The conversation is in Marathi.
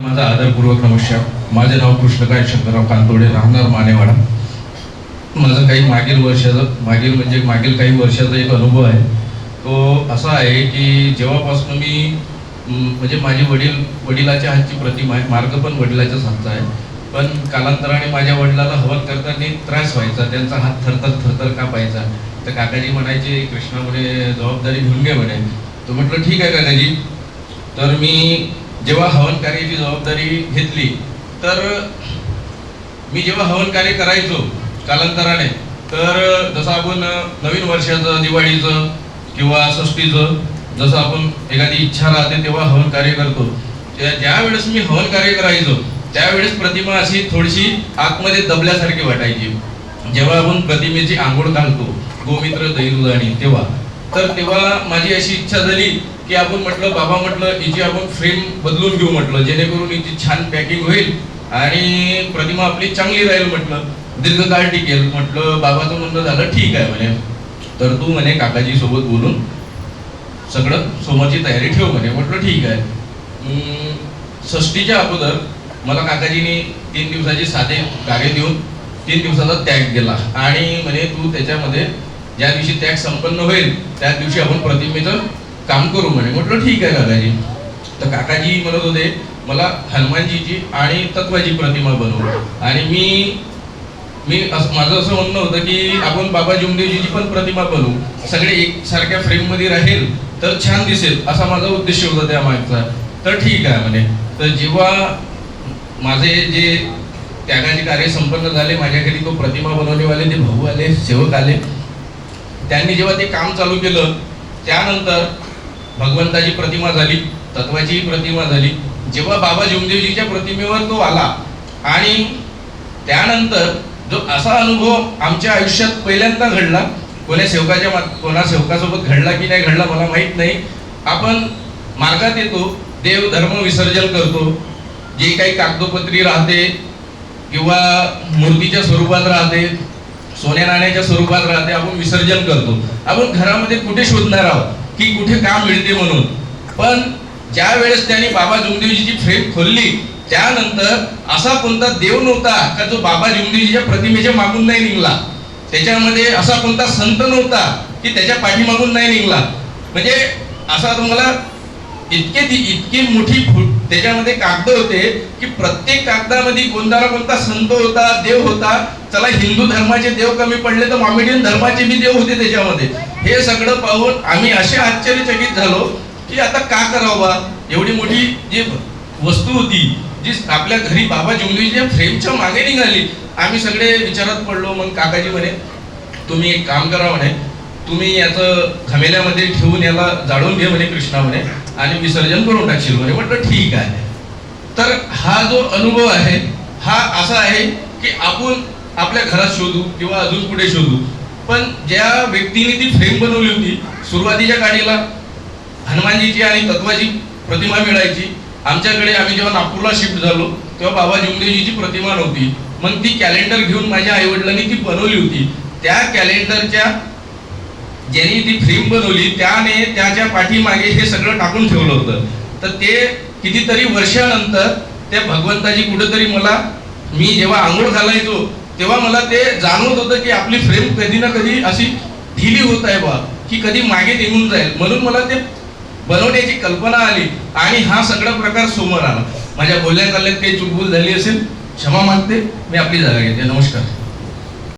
माझा आदरपूर्वक नमस्कार. माझे नाव कृष्णकाय शंकरराव कांतोडे राहणार मानेवाडा. माझं काही मागील वर्षाचं मागील म्हणजे मागील काही वर्षाचा एक अनुभव आहे. तो असा आहे की जेव्हापासून मी म्हणजे माझे वडील वडिलाच्या हातची प्रतिमा आहे मार्ग पण वडिलाच्याच हातचा आहे. पण कालांतराने माझ्या वडिलाला हवन करताना त्रास व्हायचा त्यांचा हात थरथर थरथर कापायचा तर काकाजी म्हणायचे कृष्णा म्हणे जबाबदारी घेऊन घे म्हणे. तर म्हटलं ठीक आहे काकाजी. तर मी जेव्हा हवन कार्याची जबाबदारी घेतली तर मी जेव्हा हवन कार्य करायचो कालांतराने तर जसं आपण नवीन वर्षाचं दिवाळीचं किंवा षष्टीचं जसं आपण एखादी इच्छा राहते तेव्हा हवन कार्य करतो. ज्यावेळेस ज्या वेळेस मी हवन कार्य करायचो त्यावेळेस प्रतिमा अशी थोडीशी आतमध्ये दबल्यासारखी वाटायची. जेव्हा आपण प्रतिमेची आंघोळ घालतो गोमित्र दैरुदाणी तेव्हा तर तेव्हा माझी अशी इच्छा झाली की आपण म्हटलं बाबा म्हटलं हिची आपण फ्रेम बदलून घेऊ म्हटलं जेणेकरून हिची छान पॅकिंग होईल आणि प्रतिमा आपली चांगली राहील म्हटलं दीर्घकाळ टिकेल म्हटलं बाबाचं म्हणणं झालं ठीक आहे म्हणे. तर तू म्हणे काकाजी सोबत बोलून सगळं सोमाची तयारी ठेव म्हणे. म्हटलं ठीक आहे. षष्टीच्या अगोदर मला काकाजीने तीन दिवसाचे साधे कार्य देऊन तीन दिवसाचा त्याग दिला आणि म्हणे तू त्याच्यामध्ये ज्या दिवशी त्याग संपन्न होईल त्या दिवशी आपण प्रतिमेचं काम करू म्हणे. म्हटलं ठीक आहे काकाजी तर काकाजी म्हणत होते मला हनुमानजीची आणि तत्वाची प्रतिमा बनवू. आणि मी मी असं माझं असं म्हणणं होतं की आपण बाबा जुमदेवजीची पण प्रतिमा बनवू. सगळे एक सारख्या राहील तर छान दिसेल. असा माझा उद्देश होता त्या मागचा तर ठीक आहे म्हणे. तर जेव्हा माझे जे त्यागाचे कार्य संपन्न झाले माझ्या घरी तो प्रतिमा बनवणेवाले ते भाऊ आले सेवक आले. त्यांनी जेव्हा ते काम चालू केलं त्यानंतर भगवंताची प्रतिमा झाली तत्वाचीही प्रतिमा झाली. जेव्हा बाबा जोमदेवजीच्या प्रतिमेवर तो आला आणि त्यानंतर जो असा अनुभव आमच्या आयुष्यात पहिल्यांदा घडला कोण्या सेवकाच्या मा- कोणा सेवकासोबत घडला की नाही घडला मला माहीत नाही. आपण मार्गात येतो देव धर्म विसर्जन करतो. जे काही कागदोपत्री राहते किंवा मूर्तीच्या स्वरूपात राहते सोन्या नाण्याच्या स्वरूपात राहते आपण विसर्जन करतो. आपण घरामध्ये कुठे शोधणार आहोत? की कुठे काम मिळते म्हणून. पण ज्या वेळेस त्यांनी बाबा जुमदेवजीची फ्रेम खोलली त्यानंतर असा कोणता देव नव्हता का जो बाबा जुमदेवजीच्या प्रतिमेच्या मागून नाही निघला. त्याच्यामध्ये असा कोणता संत नव्हता की त्याच्या पाठीमागून नाही निघला. म्हणजे असा तुम्हाला इतके ती इतकी मोठी फुट त्याच्यामध्ये कागद होते की प्रत्येक कागदामध्ये कोणता ना कोणता संत होता देव होता. चला हिंदू धर्माचे देव कमी पडले तर मॉमेडियन धर्माचे बी देव होते त्याच्यामध्ये. हे सगळं पाहून आम्ही असे आश्चर्यचकित झालो की आता का करावं? बा एवढी मोठी जी वस्तू होती जी आपल्या घरी बाबा जुमलीच्या फ्रेमच्या मागे निघाली. आम्ही सगळे विचारात पडलो मग काकाजी म्हणे तुम्ही एक काम करा म्हणे तुम्ही याचं घमेल्यामध्ये ठेवून याला जाळून घे म्हणे कृष्णा म्हणे. आणि विसर्जन करून टाकशील. म्हणजे म्हटलं ठीक आहे. तर हा जो अनुभव आहे हा असा आहे की आपण आपल्या घरात शोधू किंवा अजून कुठे शोधू. पण ज्या व्यक्तीने ती फ्रेम बनवली होती सुरुवातीच्या काळीला हनुमानजीची आणि तत्वाची प्रतिमा मिळायची. आमच्याकडे आम्ही जेव्हा नागपूरला शिफ्ट झालो तेव्हा बाबा जुमदेवजीची प्रतिमा नव्हती. मग ती कॅलेंडर घेऊन माझ्या आईवडिलांनी ती बनवली होती. त्या कॅलेंडरच्या ज्यांनी ती फ्रेम बनवली त्याने त्याच्या पाठीमागे हे सगळं टाकून ठेवलं होतं. तर ते कितीतरी वर्षानंतर त्या भगवंताची कुठेतरी मला मी जेव्हा आंघोळ घालायचो तेव्हा मला ते जाणवत होतं की आपली फ्रेम कधी ना कधी अशी ढिली होत आहे बा की कधी मागे निघून जाईल. म्हणून मला ते बनवण्याची कल्पना आली आणि हा सगळा प्रकार समोर आला. माझ्या बोलण्यात आल्यात काही चुकबुल झाली असेल क्षमा मागते. मी आपली जागा घेते. नमस्कार.